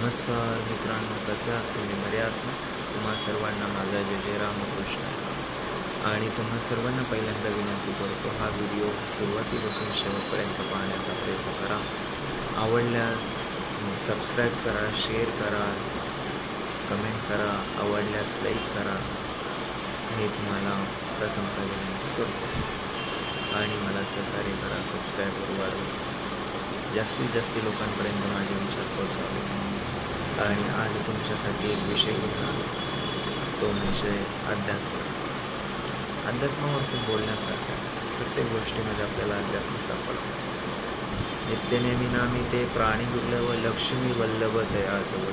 नमस्कार मित्रांनो कसे आहात तुम्ही? बरे आहात ना? तुम्हा सर्वांना माझा जय जय रामकृष्ण आणि तुम्हा सर्वांना पहिल्यांदा विनंती करतो हा व्हिडिओ सुरुवातीपासून शेवटपर्यंत पाहण्याचा प्रयत्न करा. आवडल्यास सबस्क्राईब करा शेअर करा कमेंट करा आवडल्यास लाईक करा. हे तुम्हाला प्रथमतः विनंती करतो. आणि मला सहकार्य करा सबस्क्राईबर वाढवा जास्तीत जास्त लोकांपर्यंत माझे विचार पोहोचावे. आणि आज तुमच्यासाठी एक विषय घेऊन आलो तो म्हणजे अध्यात्म. अध्यात्मावरती बोलण्यासारखा प्रत्येक गोष्टीमध्ये आपल्याला अध्यात्म सापडतो. नित्यनेमी नामी ते प्राणी दुर्लभ लक्ष्मी वल्लभ तयाजवळ.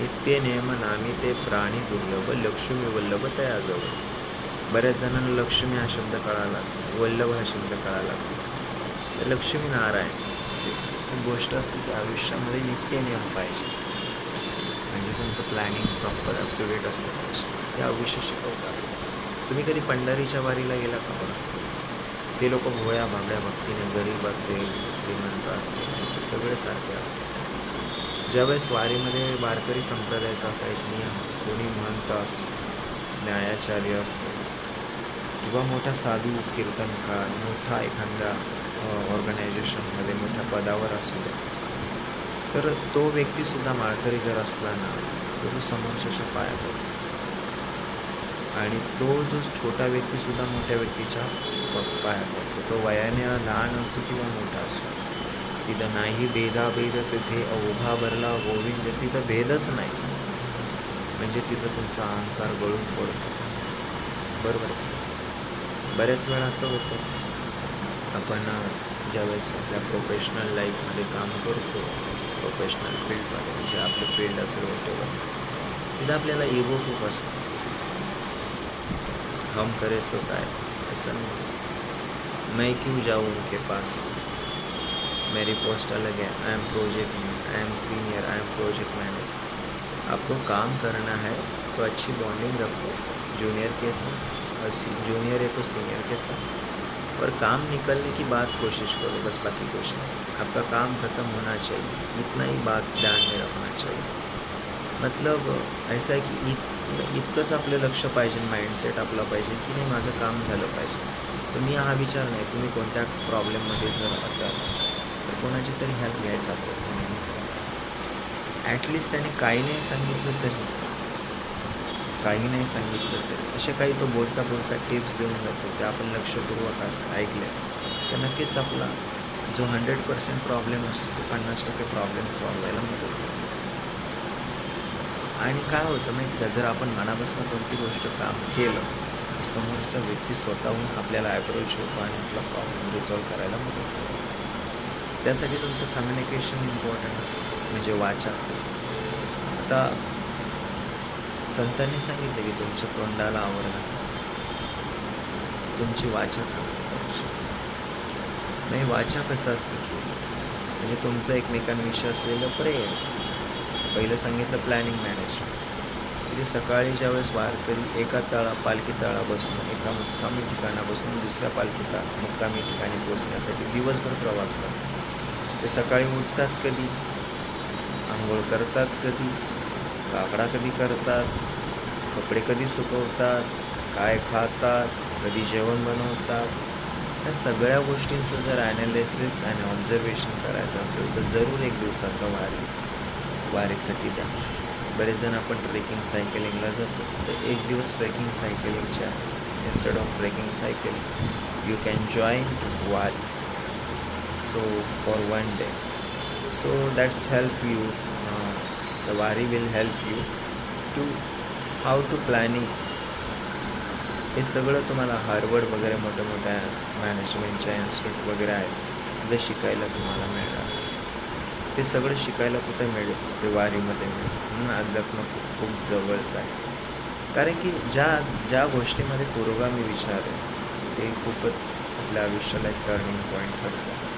नित्य नेम नामी ते प्राणी दुर्लभ लक्ष्मी वल्लभ तयाजवळ. बऱ्याच जणांना लक्ष्मी हा शब्द कळाला असेल वल्लभ हा शब्द कळाला असेल. लक्ष्मी नारायण एक गोष्ट असते की आयुष्यामध्ये नित्य नियम पाहिजे. म्हणजे तुमचं planning proper up to date असलं पाहिजे ते आयुष्य शिकवतात तुम्ही कधी पंढरीच्या वारीला गेला का बघा ते लोक भोळ्या भाबड्या भक्तीने गरीब असेल श्रीमंत असेल ते सगळे सारखे असतात. ज्यावेळेस वारीमध्ये वारकरी संप्रदायाचा असा एक नियम कोणी महंत असो न्यायाचार्य असो किंवा मोठा साधू कीर्तनकार मोठा एखाद्या ऑर्गनायझेशनमध्ये मोठ्या पदावर असू द्या तर तो व्यक्तीसुद्धा माळकरी जर असला ना तर तो समोरच्या पाया पडतो. आणि तो जो छोटा व्यक्तीसुद्धा मोठ्या व्यक्तीच्या पाया पडतो. तो वयाने लहान असो किंवा मोठा असो तिथं नाही भेदाभेद तिथे अवघा भरला गोविंद तिथं भेदच नाही. म्हणजे तिथं तुमचा अहंकार गळून पडतो. बरोबर बऱ्याच वेळा असं होतं. आपण ज्यावेळेस आपल्या प्रोफेशनल लाईफमध्ये काम करतो प्रोफेशनल फील्डमध्ये म्हणजे आपलं फ़ील्ड असेल वॉटेवर तिथं आपल्याला इगो खूप असतो हम करे सो काय असं नाही. मैं क्यों जाऊँ उनके पास? मेरी पोस्ट अलग है. I am project I am senior I am project manager आपको काम करना है तो अच्छी बॉन्डिंग रखो. जूनियर के साथ और जूनियर है तो सीनियर के साथ. और काम निकलने की बात कोशिश करो बस बाकी कुछ नहीं। आपका काम ख़त्म होना चाहिए इतना ही बात ध्यान में रखना चाहिए। मतलब ऐसा आहे की इत इतकंच आपलं लक्ष पाहिजे माइंडसेट आपला पाहिजे की नाही माझं काम झालं पाहिजे। तर मी हा विचार नाही तुम्ही कोणत्या प्रॉब्लेममध्ये जर असाल तर कोणाची तरी हेल्प घ्यायचा प्रयत्न नेहमीच ॲटलिस्ट त्याने काही नाही सांगितलं तरी काही नाही सांगितलं तरी. असे काही तो बोलता बोलता टिप्स देऊन जातो ते आपण लक्षपूर्वक असं ऐकले. तर नक्कीच आपला जो हंड्रेड पर्सेंट प्रॉब्लेम असतो तो पन्नास टक्के प्रॉब्लेम सॉल्व व्हायला मदत होते. आणि काय होतं माहिती का? जर आपण मनापासून कोणती गोष्ट काम केलं तर समोरचा व्यक्ती स्वतःहून आपल्याला ॲप्रोच होतो आणि आपला प्रॉब्लेम रिझॉल्व करायला मदत होतो. त्यासाठी तुमचं कम्युनिकेशन इम्पॉर्टंट असतं म्हणजे वाचा. आता संतांनी सांगितलं की तुमच्या तोंडाला आवडणार तुमची वाचा चांगली पाहिजे. नाही वाचा कसं असतं की? म्हणजे तुमचं एकमेकांविषयी असलेलं प्रेम. पहिलं सांगितलं प्लॅनिंग मॅनेजमेंट म्हणजे सकाळी ज्यावेळेस वारकरी एका तळा पालखी तळापासून एका मुक्कामी ठिकाणापासून दुसऱ्या पालखी ता मुक्कामी ठिकाणी पोचण्यासाठी दिवसभर प्रवास करतात. ते सकाळी उठतात कधी? आंघोळ करतात कधी? काकडा कधी करतात कपडे कधी सुकवतात काय खातात कधी जेवण बनवतात या सगळ्या गोष्टींचं जर ॲनालिसिस आणि ऑब्झर्वेशन करायचं असेल तर जरूर एक दिवसाचा वारी वारीसाठी द्या. बरेच जण आपण ट्रेकिंग सायकलिंगला जातो. तर एक दिवस trekking सायकलिंगच्या instead of trekking cycling you can join Wari so for one day so that's help you the Wari will help you to how to planning हे सगळं तुम्हाला हार्वर्ड वगैरे मोठ्या मोठ्या मॅनेजमेंटच्या इन्स्टिट्यूट वगैरे आहेत. जे शिकायला तुम्हाला मिळणार. ते सगळं शिकायला कुठे मिळेल? ते वारीमध्ये मिळेल. म्हणून अध्यात्म खूप खूप जवळचं आहे. कारण की ज्या ज्या गोष्टीमध्ये पुरोगामी विचार आहे ते खूपच आपल्या आयुष्याला एक टर्निंग पॉईंट ठरतं.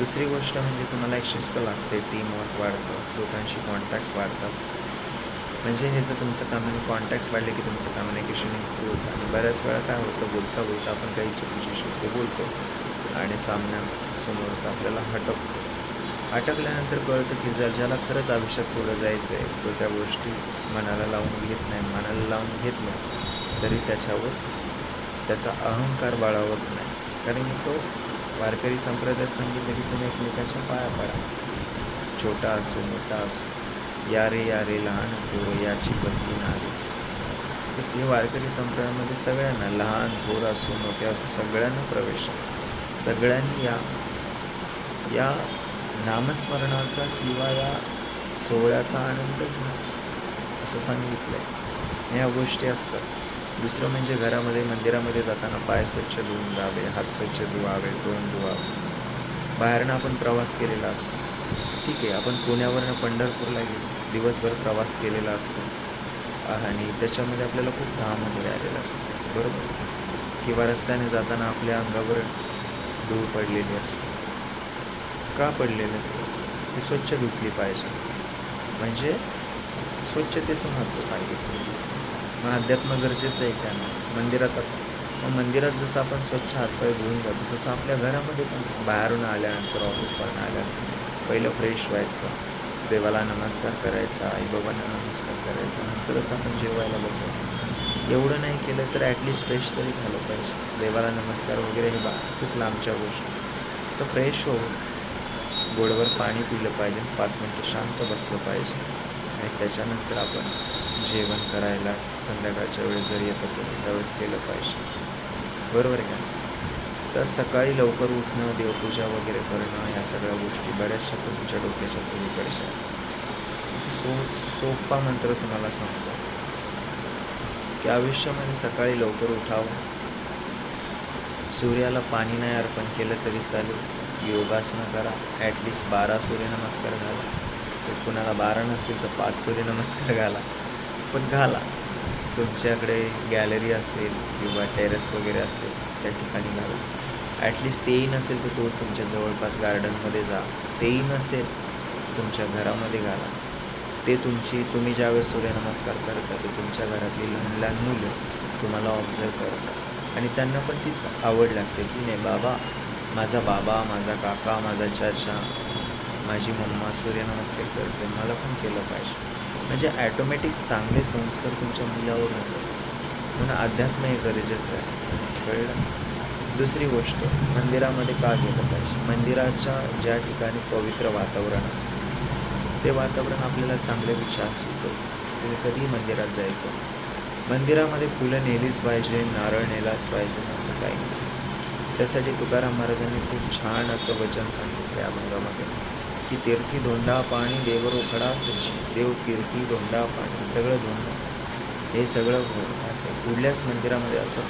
दुसरी गोष्ट म्हणजे तुम्हाला एक शिस्त लागते टीमवर्क वाढतं लोकांशी कॉन्टॅक्ट्स वाढतात. म्हणजे हे जर तुमचं कम्युनि कॉन्टॅक्ट्स वाढले की तुमचं कम्युनिकेशन इम्प्रूव्ह होतं आणि बऱ्याच वेळा काय होतं बोलता बोलता आपण काही चुकीचे शब्द बोलतो आणि सामन्यासमोरच आपल्याला हटवतो. अटकल्यानंतर कळतं की जर ज्याला खरंच आयुष्यात पुढं जायचं आहे तो त्या गोष्टी मनाला लावून घेत नाही. मनाला लावून घेत नाही तरी त्याच्यावर त्याचा अहंकार बाळावत नाही. कारण की तो वारकरी संप्रदायात सांगितलं की तुम्ही एकमेकांच्या पाया पडा. छोटा असो मोठा असो या रे या रे लहान थोर याची बंदी नारी. तर ते वारकरी संप्रदायामध्ये सगळ्यांना लहान थोर असो मोठे असो सगळ्यांना प्रवेश सगळ्यांनी या या नामस्मरणाचा किंवा या सोहळ्याचा आनंद घ्या. असं सांगितलं आहे या गोष्टी असतात. दुसरं म्हणजे घरामध्ये मंदिरामध्ये जाताना पाय स्वच्छ धुवून जावे हात स्वच्छ धुवावे तोंड धुवावे. बाहेरनं आपण प्रवास केलेला असतो. ठीक आहे आपण पुण्यावरनं पंढरपूरला गेलो. दिवसभर प्रवास केलेला असतो. आणि त्याच्यामध्ये आपल्याला खूप घाम वगैरे आलेला असतो. बरोबर? किंवा रस्त्याने जाताना आपल्या अंगावर धूळ पडलेली असते. का पडलेली असते? ती स्वच्छ धुतली पाहिजे. म्हणजे स्वच्छतेचं महत्त्व सांगितलं. मग अध्यात्म गरजेचं आहे त्यांना. मंदिरात मग मंदिरात जसं आपण स्वच्छ हातपाय धुवून जातो तसं आपल्या घरामध्ये पण. बाहेरून आल्यानंतर ऑफिसवरून आल्यानंतर. पहिलं फ्रेश व्हायचं. देवाला नमस्कार करायचा आईबाबांना नमस्कार करायचा. नंतरच आपण जेवायला बसायचं. एवढं नाही केलं तर ॲटलिस्ट फ्रेश तरी झालं पाहिजे. देवाला नमस्कार वगैरे हे बा खूप लांबच्या गोष्टी. तर फ्रेश होऊन गोडवर पाणी पिलं पाहिजे. पाच मिनटं शांत बसलं पाहिजे. आणि त्याच्यानंतर आपण जेवण करायला संध्याकाळच्या वेळेस जर येत होतो त्यावेळेस केलं पाहिजे. बरोबर आहे का? तर सकाळी लवकर उठणं देवपूजा वगैरे करणं ह्या सगळ्या गोष्टी बऱ्याचशा तुमच्या डोक्याच्या पलीकडच्या सो सोपा मंत्र तुम्हाला सांगतो. की आयुष्यामध्ये सकाळी लवकर उठावं. सूर्याला पाणी नाही अर्पण केलं तरी चालेल. योगासनं करा. ॲटलिस्ट बारा सूर्यनमस्कार घाला. तर कुणाला बारा नसतील तर पाच सूर्यनमस्कार घाला. पण घाला. तुमच्याकडे गॅलरी असेल किंवा टेरेस वगैरे असेल त्या ठिकाणी घाला. ॲटलिस्ट तेही नसेल तर तो तुमच्या जवळपास गार्डनमध्ये जा. तेही नसेल तुमच्या घरामध्ये घाला. ते तुमची तुम्ही ज्यावेळेस सूर्यनमस्कार करता ते तुमच्या घरातली लहान लहान मुलं तुम्हाला ऑब्झर्व करतात. आणि त्यांना पण तीच आवड लागते की नाही बाबा माझा बाबा माझा काका माझा चाचा माझी मम्मा सूर्यनमस्कार करते. मला पण केलं पाहिजे. म्हणजे ॲटोमॅटिक चांगले संस्कार तुमच्या मुलावर होतात. म्हणून अध्यात्म हे गरजेचं आहे. कळलं? दुसरी गोष्ट मंदिरामध्ये का गेलं पाहिजे? मंदिराच्या ज्या ठिकाणी पवित्र वातावरण असतं ते वातावरण आपल्याला चांगले विचार सुचवतं. तुम्ही कधीही मंदिरात जायचं. मंदिरामध्ये फुलं नेलीच पाहिजे नारळ नेलाच पाहिजे असं काही नाही. त्यासाठी तुकाराम महाराजांनी खूप छान असं वचन सांगितलं या अभंगामध्ये की तीर्थी धोंडा पाणी देवरोखडा रोखडा देव तीर्थी धोंडा पाणी सगळं धोंडा. हे सगळं हो असं कुठल्याच मंदिरामध्ये असं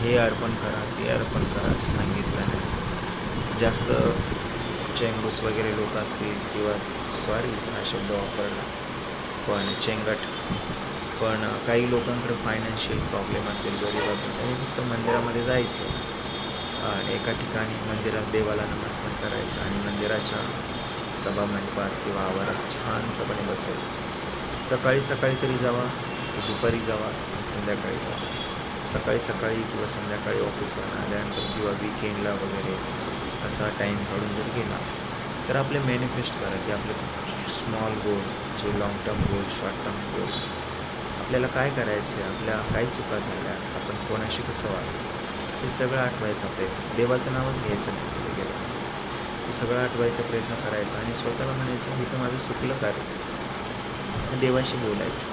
हे अर्पण करा ते अर्पण करा असं सांगितलं नाही. जास्त चेंगूस वगैरे लोक असतील किंवा सॉरी हा शब्द वापरला. पण चेंगट. पण काही लोकांकडे फायनान्शियल प्रॉब्लेम असेल गरीब असेल त्यांनी फक्त मंदिरामध्ये जायचं. आणि एका ठिकाणी मंदिरात देवाला नमस्कार करायचा आणि मंदिराच्या सभा मंडपात किंवा आवारात शांतपणे बसायचं. सकाळी सकाळी तरी जावा की दुपारी जावा आणि संध्याकाळी जावा. सकाळी सकाळी किंवा संध्याकाळी ऑफिसवरून आल्यानंतर किंवा विकेंडला वगैरे असा टाईम काढून जर गेला तर आपले मॅनिफेस्ट करा की आपले स्मॉल गोल जे long term goal short term goal आपल्याला काय करायचं आहे आपल्या काय चुका झाल्या आपण कोणाशी कसं वागलं हे सगळं आठवायचं आपल्या देवाचं नावच घ्यायचं नाही सगळं आठवायचा प्रयत्न करायचा आणि स्वतःला म्हणायचं हे तर माझं चुकलं कार्य देवाशी बोलायचं.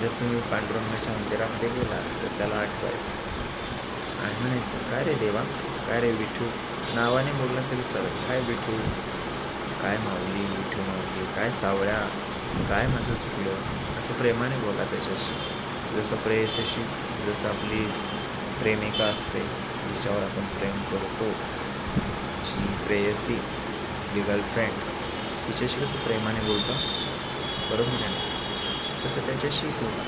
जर तुम्ही पांडुरंगाच्या मंदिरामध्ये गेला तर त्याला आठवायचं. आणि म्हणायचं काय रे देवा? काय रे विठू? नावाने बोललं तरी चालेल. काय विठू? काय माऊली विठू माऊली? काय सावळ्या? काय माझं चुकलं? असं प्रेमाने बोला त्याच्याशी. जसं प्रेयसाशी जसं आपली प्रेमिका असते जिच्यावर आपण प्रेम करतो. प्रेयसी जी गर्लफ्रेंड तिच्याशी कसं प्रेमाने बोलतो? बरोबर आहे ना? तसं त्याच्याशी बोला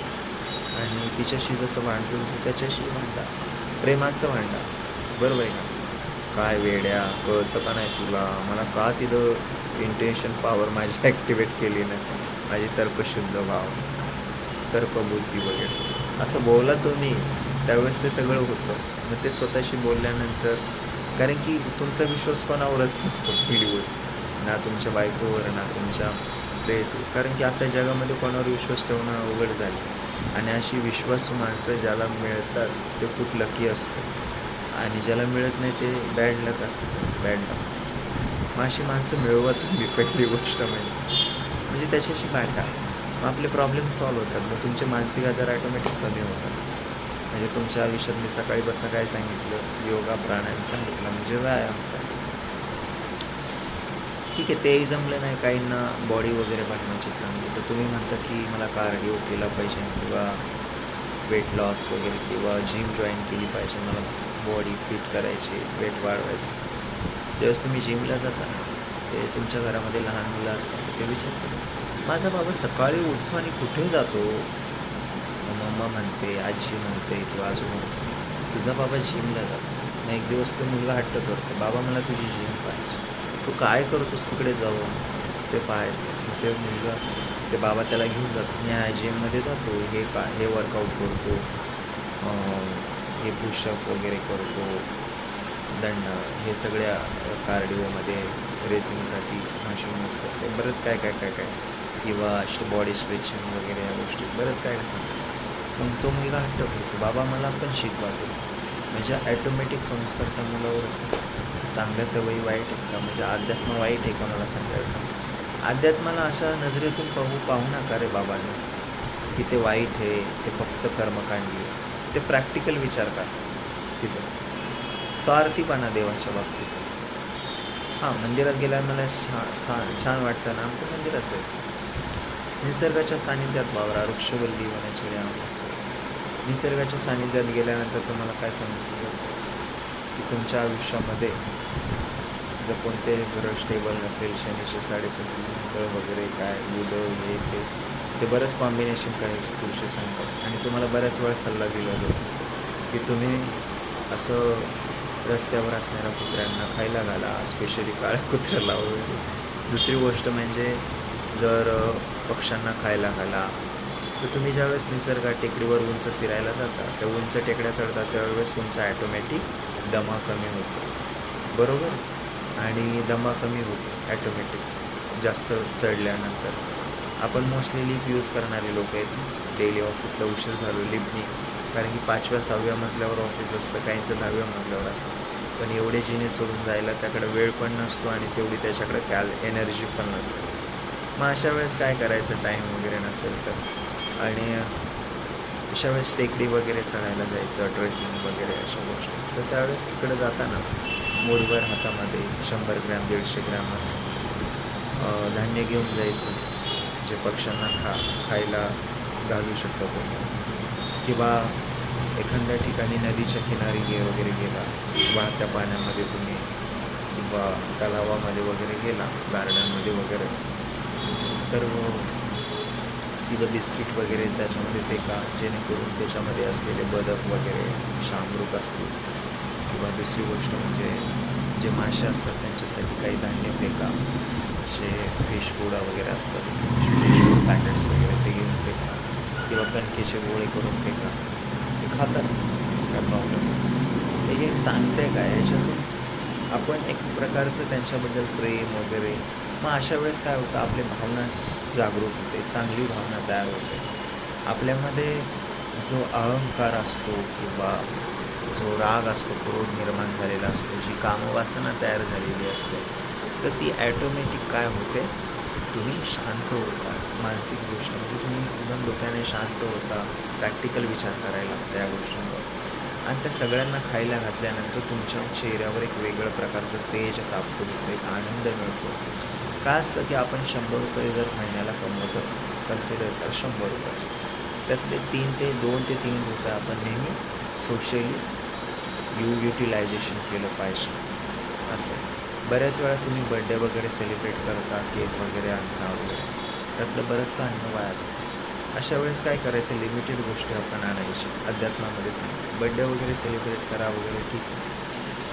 आणि तिच्याशी जसं मांडतो तसं त्याच्याशी मांडा प्रेमाचं मांडा बरोबर आहे का काय वेड्या कळतं का नाही तुला? मला का तिथं इंटेन्शन पॉवर माझी ॲक्टिवेट केली नाही? माझी तर्कशुद्ध भाव. तर्कबुद्धी वगैरे. असं बोला तुम्ही त्यावेळेस ते सगळं होतं. मग ते स्वतःशी बोलल्यानंतर कारण की तुमचा विश्वास कोणावरच नसतो पिढीवर. ना तुमच्या बायकोवर ना तुमच्या प्रेयसी कारण की आता जगामध्ये कोणावर विश्वास ठेवणं अवघड झालं आणि अशी विश्वासू माणसं ज्याला मिळतात ते खूप लकी असतं आणि ज्याला मिळत नाही ते बॅड लक असतं त्यांचं बॅड लक मग अशी माणसं मिळवत तुम्ही पहिली गोष्ट म्हणजे. म्हणजे त्याच्याशी बाटा मग आपले प्रॉब्लेम सॉल्व्ह होतात. मग तुमचे मानसिक आजार ऑटोमॅटिक कमी होतात. म्हणजे तुमच्या आयुष्यात मी सकाळी बसणं काय सांगितलं? योगा प्राणायाम सांगितलं म्हणजे व्यायाम सांगितलं. ठीक आहे तेही जमलं नाही काहींना बॉडी वगैरे बनवायची चांगली. तर तुम्ही म्हणता की मला कार्डिओ केला पाहिजे किंवा वेट लॉस वगैरे किंवा जिम जॉईन केली पाहिजे. मला बॉडी फिट करायची वेट वाढवायचं. ज्यावेळेस तुम्ही जिमला जाता ते तुमच्या घरामध्ये लहान मुलं असतात ते विचारतात माझा बाबा सकाळी उठतो आणि कुठे जातो? मम्मा म्हणते आजी म्हणते किंवा आजू म्हणते तुझा बाबा जिमला जातो. मग एक दिवस तो मुलगा हट्ट करतो बाबा मला तुझी जिम पाहिजे. तू काय करतोस तिकडे जाऊन? ते पाहायचं. ते मुलगा ते बाबा त्याला घेऊन जातो. मी ह्या जिममध्ये जातो. हे का हे वर्कआउट करतो. हे पुशअप वगैरे करतो. दंड हे सगळ्या कार्डिओमध्ये रेसिंगसाठी मशीन यूज करते. बरंच काय काय काय काय. किंवा बॉडी स्ट्रेचिंग वगैरे या गोष्टी. बरंच काय काय सांगतो मग तो मुलगा हट्ट करतो. बाबा मला पण शिकवातो माझ्या म्हणजे ॲटोमॅटिक संस्कार त्या मुलावर चांगल्या सवयी वाईट आहेत का? म्हणजे अध्यात्म वाईट आहे का मला सांगायचं? अध्यात्माला अशा नजरेतून पाहू पाहू नका रे बाबांनी. की ते वाईट आहे ते फक्त कर्मकांडी आहे. ते प्रॅक्टिकल विचार का तिथं. स्वार्थीपणा देवाच्या बाबतीत. हां मंदिरात गेल्यावर मला छान छान छान वाटतं ना? तर मंदिरात जायचं. निसर्गाच्या सानिध्यात वावरा वृक्षवल्ली वनाची राम असो निसर्गाच्या सानिध्यात गेल्यानंतर तुम्हाला काय सांगितलं की तुमच्या आयुष्यामध्ये जर कोणते ग्रह स्टेबल नसेल शनीचे साडेसात वगैरे काय बुध हे ते ते बरंच कॉम्बिनेशन करायचे तुमचे सांगतात आणि तुम्हाला बऱ्याच वेळा सल्ला दिला जातो की तुम्ही असं रस्त्यावर असणाऱ्या कुत्र्यांना खायला घाला स्पेशली काळ्या कुत्र्याला वगैरे. दुसरी गोष्ट म्हणजे जर पक्ष्यांना खायला घाला. तर तुम्ही ज्यावेळेस निसर्गात टेकडीवर उंच फिरायला जाता त्या उंच टेकड्या चढता त्यावेळेस तुमचा ॲटोमॅटिक दमा कमी होतो. बरोबर? आणि दमा कमी होतो ॲटोमॅटिक जास्त चढल्यानंतर. आपण मोस्टली लिफ्ट यूज करणारे लोक आहेत. डेली ऑफिसला उशीर झालो लिफ्टनी कारण की पाचव्या सहाव्या मजल्यावर ऑफिस असतं काहींचं दहाव्या मजल्यावर असतं. पण एवढे जिने चढून जायला त्याकडे वेळ पण नसतो आणि तेवढी त्याच्याकडे कॅल एनर्जी पण नसते. मग अशा वेळेस काय करायचं? टाईम वगैरे नसेल तर. आणि अशा वेळेस टेकडी वगैरे चढायला जायचं ट्रेकिंग वगैरे अशा गोष्टी. तर त्यावेळेस तिकडे जाताना मूठभर हातामध्ये शंभर ग्रॅम दीडशे ग्रॅम असं धान्य घेऊन जायचं जे पक्ष्यांना खा खायला घालू शकता तुम्ही किंवा एखाद्या ठिकाणी नदीच्या किनारी गे वगैरे गेला वाहत्या पाण्यामध्ये तुम्ही किंवा तलावामध्ये वगैरे गेला गार्डनमध्ये वगैरे तर तिथं बिस्किट वगैरे त्याच्यामध्ये फेका जेणेकरून त्याच्यामध्ये असलेले बदक वगैरे शामरूक असतील. किंवा दुसरी गोष्ट म्हणजे जे मासे असतात त्यांच्यासाठी काही धान्य फेका असे फिश गोडा वगैरे असतात. फिश पॅकेट्स वगैरे ते घेऊन फेका किंवा कणकेचे गोळे करून फेका. ते खातात. काय प्रॉब्लेम हे सांगते काय याच्यातून? आपण एक प्रकारचं त्यांच्याबद्दल प्रेम वगैरे मग अशा वेळेस काय होतं? आपली भावना जागृत होते चांगली भावना तयार होते. आपल्यामध्ये जो अहंकार असतो किंवा जो राग असतो क्रोध निर्माण झालेला असतो जी कामवासना तयार झालेली असते तर ती ॲटोमॅटिक काय होते? तुम्ही शांत होता. मानसिक गोष्ट म्हणजे तुम्ही एकदम डोक्याने शांत होता. प्रॅक्टिकल विचार करायला लागता या गोष्टींवर. आणि त्या सगळ्यांना खायला घातल्यानंतर तुमच्या चेहऱ्यावर एक वेगळं प्रकारचं तेज तापतो एक आनंद मिळतो. काय असतं की आपण शंभर रुपये जर महिन्याला कमवत असतो कन्सिडर कर शंभर रुपये. त्यातले तीन ते दोन ते तीन रुपये आपण नेहमी सोशली यू युटिलायझेशन केलं पाहिजे. असं बऱ्याच वेळा तुम्ही बड्डे वगैरे सेलिब्रेट करता केक वगैरे आणता वगैरे. त्यातलं बरंचसं अन्न वाया जातं. अशा वेळेस काय करायचं? लिमिटेड गोष्टी आपण आणायची. अध्यात्मामध्ये सांग बड्डे वगैरे सेलिब्रेट करा वगैरे ठीक आहे.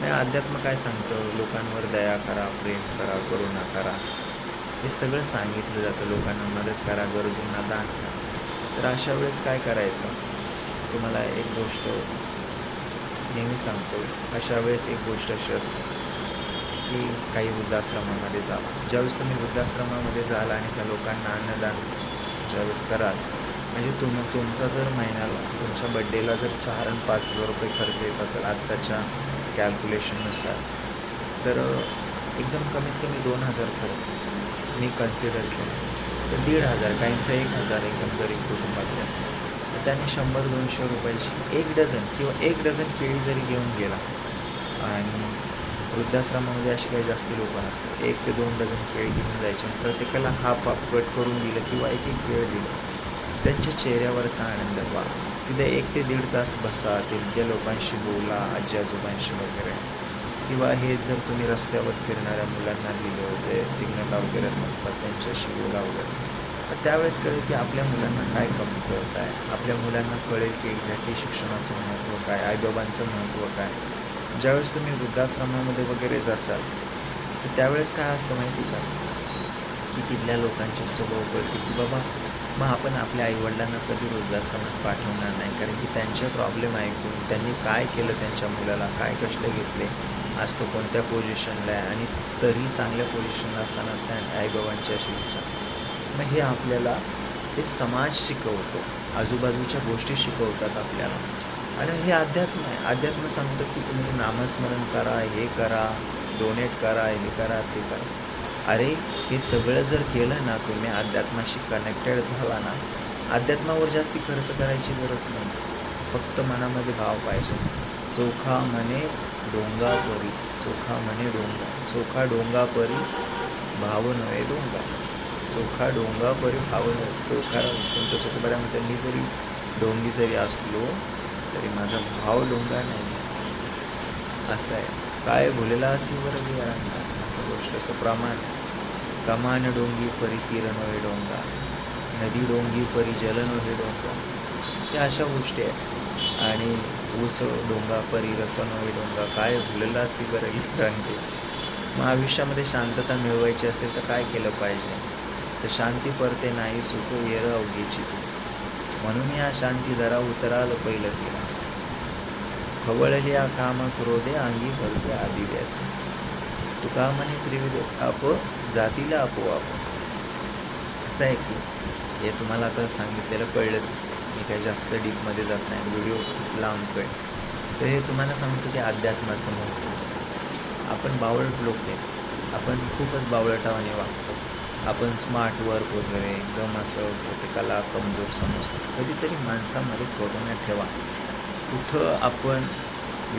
नाही अध्यात्म काय सांगतं? लोकांवर दया करा प्रेम करा करुणा करा. हे सगळं सांगितलं जातं लोकांना मदत करा गरजूंना दान करा. तर अशा वेळेस काय करायचं? तुम्हाला एक गोष्ट नेहमी सांगतो अशा वेळेस एक गोष्ट अशी असते की काही वृद्धाश्रमामध्ये जा. ज्यावेळेस तुम्ही वृद्धाश्रमामध्ये जाल आणि त्या लोकांना अन्नदान ज्यावेळेस कराल म्हणजे तुम तुमचा जर महिन्याला तुमच्या बड्डेला जर चार आणि पाच हजार रुपये खर्च येत असेल आत्ताच्या कॅल्क्युलेशननुसार तर एकदम कमीत कमी दोन हजार खर्च. मी कन्सिडर केलं. तर दीड हजार काहींचं एक हजार एकदम गरीब कुटुंबातले असतात तर त्यांनी शंभर दोनशे रुपयाची एक डझन किंवा एक डझन केळी जरी घेऊन गेला आणि वृद्धाश्रमामध्ये असे काही जास्त लोक नसतात. एक ते दोन डझन केळी घेऊन जायचे आणि प्रत्येकाला हाफ हाफ कट करून दिलं किंवा एक एक केळ दिलं. त्यांच्या चेहऱ्यावरचा आनंद वा. तिथे एक ते दीड तास बसा तिथल्या लोकांशी बोला आजी आजोबांशी वगैरे. किंवा हे जर तुम्ही रस्त्यावर फिरणाऱ्या मुलांना दिलं जे सिग्नल वगैरे म्हणतात त्यांच्याशी बोला वगैरे तर त्यावेळेस कळेल की आपल्या मुलांना काय कमतरता आहे. आपल्या मुलांना कळेल की एक्झॅक्टली शिक्षणाचं महत्त्व काय आईबाबांचं महत्त्व काय. ज्यावेळेस तुम्ही वृद्धाश्रमामध्ये वगैरे जासाल तर त्यावेळेस काय असतं माहिती का? की तिथल्या लोकांचे स्वभाव कळते की बाबा मग आपण आपल्या आईवडिलांना कधी वृद्धाश्रमात पाठवणार नाही? कारण की त्यांचे प्रॉब्लेम ऐकून त्यांनी काय केलं त्यांच्या मुलाला काय कष्ट घेतले? आज तो कोणत्या पोझिशनला आहे आणि तरी चांगल्या पोझिशनला असताना त्या आईबाबांची अशी इच्छा. मग हे आपल्याला हे समाज शिकवतो. आजूबाजूच्या गोष्टी शिकवतात आपल्याला. आणि हे अध्यात्म आहे. अध्यात्म सांगतं की तुम्ही नामस्मरण करा हे करा डोनेट करा हे करा ते करा. अरे हे सगळं जर केलं ना तुम्ही अध्यात्माशी कनेक्टेड झाला ना अध्यात्मावर जास्ती खर्च करायची गरज नाही. फक्त मनामध्ये भाव पाहिजे. चोखा म्हणे डोंगा परी चोखा म्हणे डोंगा चोखा डोंगा परी भाव नव्हे डोंगा. चोखा डोंगा परी भाव नव्हे. चोखा संत चोखोबाऱ्यामध्ये मी जरी डोंगी जरी असलो तरी माझा भाव डोंगा नाही. असं आहे. काय भुलेला असे बरं विहारांना असं गोष्टीचं प्रमाण. कमान डोंगी परी तीर नव्हे डोंगा. नदी डोंगी परी जल नव्हे डोंगा. त्या अशा गोष्टी आहेत. आणि ऊस डोंगा परी रसनोई डोंगा काय भुलला असे बरं रंगे मग आयुष्यामध्ये शांतता मिळवायची असेल तर काय केलं पाहिजे? तर शांती परते नाही सुख येर अवघीची. तू म्हणून या शांती दरा उतराल पहिलं तिला खवळल्या काम क्रोधे अंगी भरते आधी व्याध तुका म्हणे त्रिविध आप जातीला आपोआप. असं आहे की हे तुम्हाला आता सांगितलेलं कळलंच असेल. मी काही जास्त डीपमध्ये जात नाही. व्हिडिओ खूप आहे तर हे तुम्हाला सांगतो की अध्यात्माचं महत्त्व. आपण बावळट लोक आहे. आपण खूपच बावळटावाने वागतो. आपण स्मार्ट वर्क वगैरे एकदम असं प्रत्येकाला कमजोर समजतो. कधीतरी माणसामध्ये करुणा ठेवा. कुठं आपण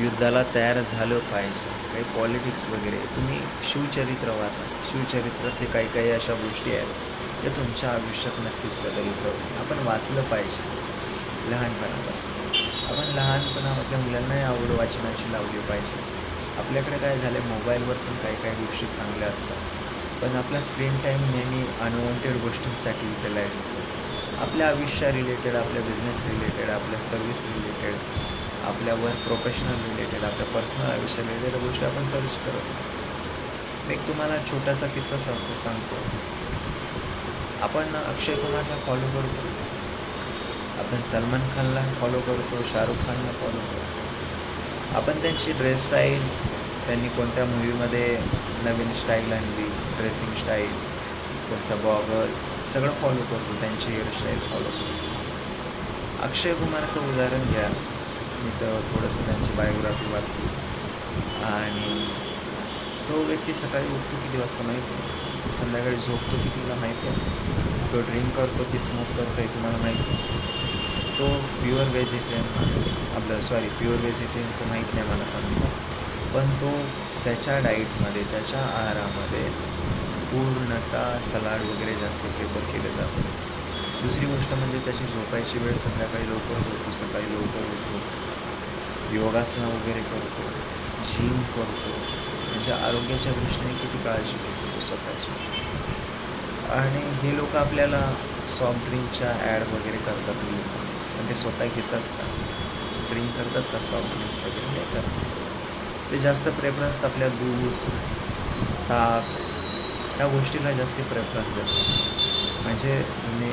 युद्धाला तयार झालं पाहिजे काही पॉलिटिक्स वगैरे तुम्ही शिवचरित्र वाचा. शिवचरित्रात ते काही काही अशा गोष्टी आहेत त्या तुमच्या आयुष्यात नक्कीच बदल करू आपण वाचलं पाहिजे. लहानपणापासून. आपण लहानपणामधल्या मुलांनाही आवड वाचनाची लावली पाहिजे. आपल्याकडे काय झालं आहे मोबाईलवर पण काही काही गोष्टी चांगल्या असतात. पण आपला स्क्रीन टाईम नेहमी अनवॉन्टेड गोष्टींसाठी इथे आहे आपल्या आयुष्या रिलेटेड आपल्या बिझनेस रिलेटेड आपल्या सर्व्हिस रिलेटेड आपल्या वर्क प्रोफेशनल रिलेटेड आपल्या पर्सनल आयुष्या रिलेटेड गोष्टी आपण सर्च करत एक तुम्हाला छोटासा किस्सा सांगतो सांगतो. आपण अक्षय कुमारला फॉलो करतो. आपण सलमान खानला फॉलो करतो शाहरुख खानला फॉलो करतो. आपण त्यांची ड्रेस स्टाईल त्यांनी कोणत्या मूवीमध्ये नवीन स्टाईल आणली ड्रेसिंग स्टाईल त्यांचा बॉगर सगळं फॉलो करतो त्यांची हेअरस्टाईल फॉलो करतो. अक्षय कुमारचं उदाहरण घ्या. मी तर थोडंसं त्यांची बायोग्राफी वाचली. आणि तो व्यक्ती सकाळी उठतो किती वाजता माहिती आहे? संध्याकाळी झोपतो कितीला माहिती आहे? तो ड्रिंक करतो की स्मोक करतो आहे तुम्हाला माहिती आहे. तो प्युअर व्हेजिटेरियन माणूस. आपलं सॉरी प्युअर व्हेजिटेरियनचं माहीत नाही मला पण. पण तो त्याच्या डाईटमध्ये त्याच्या आहारामध्ये पूर्णतः सलाड वगैरे जास्त प्रेफर केले जातं. दुसरी गोष्ट म्हणजे त्याची झोपायची वेळ संध्याकाळी लवकर होतो सकाळी लवकर होतो. योगासनं वगैरे करतो जिम करतो. म्हणजे आरोग्याच्या दृष्टीने किती काळजी घेतो स्वतःची. आणि हे लोक आपल्याला सॉफ्ट ड्रिंकच्या ॲड वगैरे करतात. ते स्वतः घेतात का? ड्रिंक करतात का? सॉफ्ट ड्रिंक्स वगैरे? नाही करतात. ते जास्त प्रेफरन्स आपल्या दूध ताक ह्या गोष्टीला जास्त प्रेफरन्स देतात. म्हणजे तुम्ही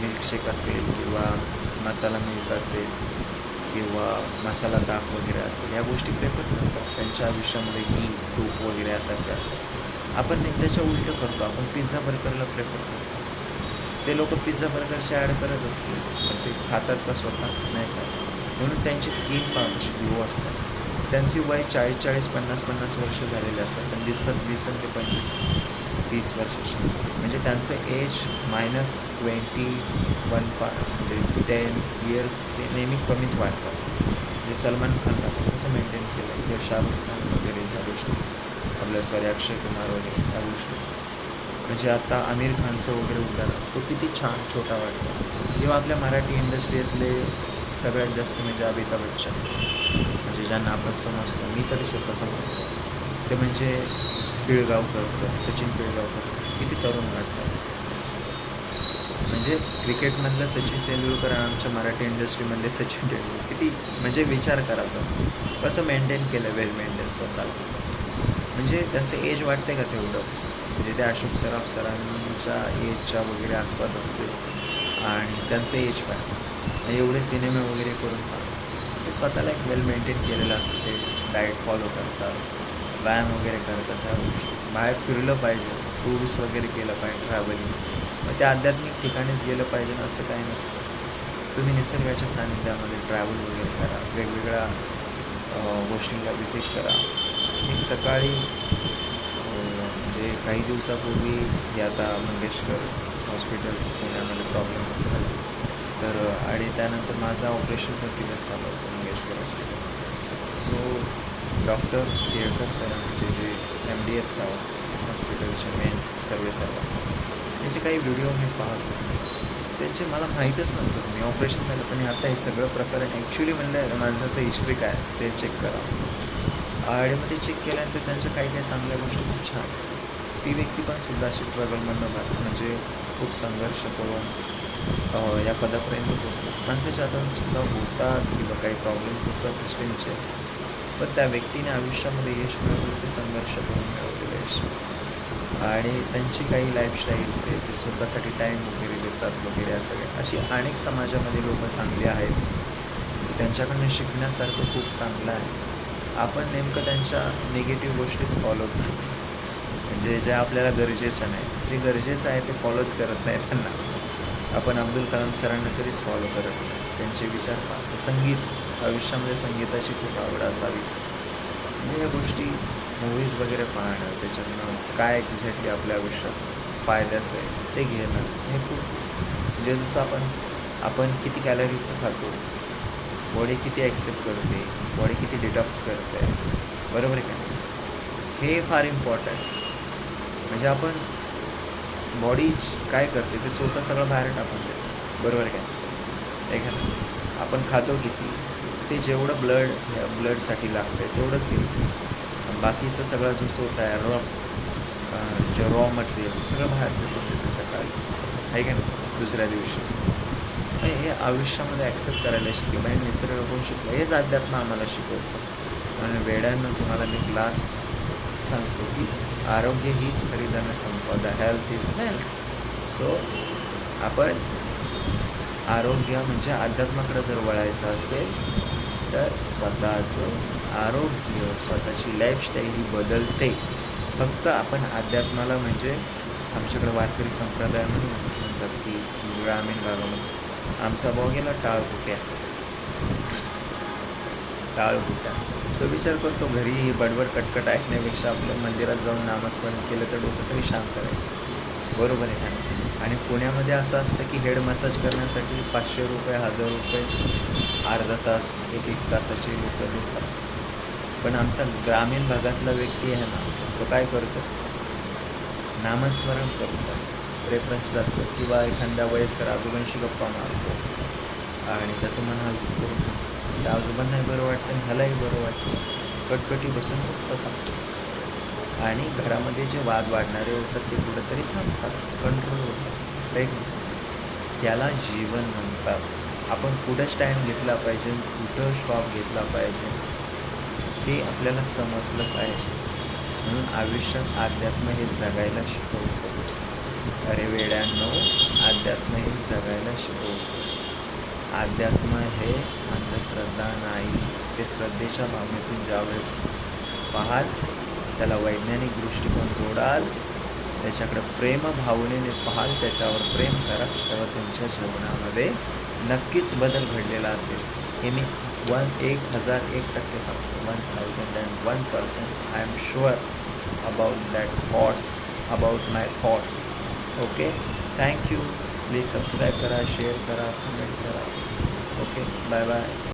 मिल्कशेक असेल किंवा मसाला मिल्क असेल किंवा मसाला ताक वगैरे असेल या गोष्टी प्रेफर करतात. त्यांच्या आयुष्यामध्ये घी तूप वगैरे यासारखे असतात. आपण त्याच्या उलटं करतो. आपण पिझ्झा बर्गरला प्रेफर करतो. ते लोक पिझ्झा बर्गरचे ॲड करत असतील पण ते खातात का स्वतः? नाही खात. म्हणून त्यांची स्किन पावची ग्लो असतात. त्यांची वय चाळीस चाळीस पन्नास पन्नास वर्ष झालेले असतात. पण दिसतात वीस ते पंचवीस तीस वर्षाची. म्हणजे त्यांचं एज मायनस ट्वेंटी वन पा म्हणजे टेन इयर्स ते नेहमी कमीच वाटतात जे सलमान खान कसं मेंटेन केलं किंवा शाहरुख खान वगैरे ह्या गोष्टी. आपल्या सॉरी अक्षय कुमार वगैरे ह्या गोष्टी. म्हणजे आता आमिर खानचं वगैरे उदाहरण तो किती छान छोटा वाटतो. किंवा आपल्या मराठी इंडस्ट्रीतले सगळ्यात जास्त म्हणजे अमिताभ बच्चन म्हणजे ज्यांना आपण समजतो मी तरी स्वतः समजतो. ते म्हणजे पिळगावकर सचिन पिळगावकर किती तरुण वाटतात. म्हणजे क्रिकेटमधलं सचिन तेंडुलकर आणि आमच्या मराठी इंडस्ट्रीमधले सचिन तेंडुलकर किती म्हणजे विचार करा तो कसं मेंटेन केलं वेल मेंटेन स्वतःला? म्हणजे त्यांचं एज वाटते का तेवढं? म्हणजे ते अशोक सराफ सरांच्या एजच्या वगैरे आसपास असते. आणि त्यांचं एज काय एवढे सिनेमे वगैरे करून ते स्वतःला एक वेल मेंटेन केलेलं असतं. ते डाएट फॉलो करतात. व्यायाम वगैरे करतात. त्या गोष्टी. बाहेर फिरलं पाहिजे. टूर्स वगैरे केलं पाहिजे. ट्रॅव्हलिंग मग त्या आध्यात्मिक ठिकाणीच गेलं पाहिजे असं काही नसतं. तुम्ही निसर्गाच्या सानिध्यामध्ये ट्रॅव्हल वगैरे करा. वेगवेगळ्या गोष्टींना व्हिजिट करा. एक सकाळी म्हणजे काही दिवसापूर्वी हे आता मंगेशकर हॉस्पिटलचं पुण्यामध्ये प्रॉब्लेम होता तर आणि त्यानंतर माझं ऑपरेशन पण तिथेच चालू होतं Mangeshkar hospital so doctor Kelkar sir आमचे जे एम डी आहेत हॉस्पिटलचे मेन सर्वे सर्व त्यांचे काही व्हिडिओ मी पाहतो त्यांचे मला माहीतच नव्हतं. मी ऑपरेशन झालं पण आता हे सगळं प्रकरण ॲक्च्युली म्हणलं माणसाचं हिस्ट्री काय ते चेक करा. आणि मग ते चेक केल्यानंतर त्यांच्या काही काही चांगल्या गोष्टी खूप छान ती व्यक्ती पण सुद्धा अशी स्ट्रगलमधनं म्हणजे खूप संघर्ष करून या पदापर्यंत पोचतो माणसाच्या हातात सुद्धा होतात किंवा काही प्रॉब्लेम्स असतात सिस्टीमचे पण त्या व्यक्तीने आयुष्यामध्ये यश मिळवलं ते संघर्ष करून मिळवलेलं यश. आणि त्यांची काही लाईफस्टाईल्स आहे ते स्वतःसाठी टाईम वगैरे देतात वगैरे असं काही. अशी अनेक समाजामध्ये लोक चांगली आहेत. त्यांच्याकडनं शिकण्यासारखं खूप चांगलं आहे. आपण नेमकं त्यांच्या निगेटिव्ह गोष्टीच फॉलो करतो. म्हणजे ज्या आपल्याला गरजेच्या नाही. जे गरजेचं आहे ते फॉलोच करत नाही त्यांना. आपण अब्दुल कलाम सरांना तरीच फॉलो करत नाही. त्यांचे विचार पाहतो संगीत आयुष्यामध्ये संगीताची खूप आवड असावी. म्हणजे या गोष्टी मूवीज वगैरे पाहणं त्याच्यातनं काय एक्झॅक्टली आपल्या आयुष्यात फायद्याचं आहे ते घेणं हे खूप म्हणजे जसं आपण आपण किती कॅलरीचं खातो बॉडी किती ॲक्सेप्ट करते बॉडी किती डिटॉक्स करते बरोबर आहे का नाही? हे फार इम्पॉर्टंट म्हणजे आपण बॉडी काय करते ते चोथा सगळं बाहेर टाकून देतो. बरोबर काय का? नाही आपण खातो किती ते जेवढं ब्लड ब्लडसाठी लागतं आहे तेवढंच घेतो बाकीचं सगळं जो चोथा आहे रॉ जे रॉ मटेरियल सगळं बाहेर फेकून देते सकाळी. आहे का नाही? दुसऱ्या दिवशी. हे आयुष्यामध्ये ॲक्सेप्ट करायला शिकले. म्हणजे निसर्ग कोण शिकलं हेच अध्यात्म आम्हाला शिकवतं. आणि वेड्यानं तुम्हाला मी लास्ट सांगतो की आरोग्य हीच खरीदानं संपदा हेल्थ इज वेल्थ सो आपण आरोग्य म्हणजे अध्यात्माकडे जर वळायचं असेल तर स्वतःचं आरोग्य स्वतःची लाईफस्टाईल ही बदलते. फक्त आपण अध्यात्माला म्हणजे आमच्याकडे वारकरी म्हणून म्हणतात की ग्रामीण भागामध्ये. आमचा भाऊ गेला टाळकुट्या. टाळकुट्या. तो विचार करतो घरी बडबड कटकट ऐकण्यापेक्षा आपल्या मंदिरात जाऊन नामस्मरण केलं तर डोकं तरी शांत राहील. बरोबर आहे का आणि पुण्यामध्ये असं असतं की हेड मसाज करण्यासाठी पाचशे रुपये हजार रुपये अर्धा तास एक एक तासाची लोकं देतात. पण आमचा ग्रामीण भागातला व्यक्ती आहे ना तो काय करतो? नामस्मरण करतो. रेफरन्स असतो किंवा एखाद्या वयस्कर आजोबांशी गप्पा मारतो. आणि त्याचं मन हलकं करून टाकतो. त्या आजोबांनाही बरं वाटतं आणि ह्यालाही बरं वाटतं. कटकटी बसून उठतात आणि घरामध्ये जे वाद वाढणारे होतात ते कुठंतरी थांबतात. कंट्रोल होतात. राईट त्याला जीवन म्हणतात. आपण कुठं टाईम घेतला पाहिजे? कुठं स्टॉप घेतला पाहिजे? ते आपल्याला समजलं पाहिजे. म्हणून आयुष्यात अध्यात्म हे जगायला शिकवतो. अरे वेड्यांनो अध्यात्म हे जगायला शिकवतो. अध्यात्म हे अंधश्रद्धा नाही ते श्रद्धेच्या भावनेतून ज्यावेळेस पाहाल त्याला वैज्ञानिक दृष्टिकोन जोडाल त्याच्याकडे प्रेम भावनेने पाहाल त्याच्यावर प्रेम करा तेव्हा तुमच्या जीवनामध्ये नक्कीच बदल घडलेला असेल. हे मी वन एक हजार एक टक्के सांगतो. One thousand and one percent I am sure about that thoughts about my thoughts. Okay? Thank you please subscribe करा शेअर करा कमेंट करा. Okay bye bye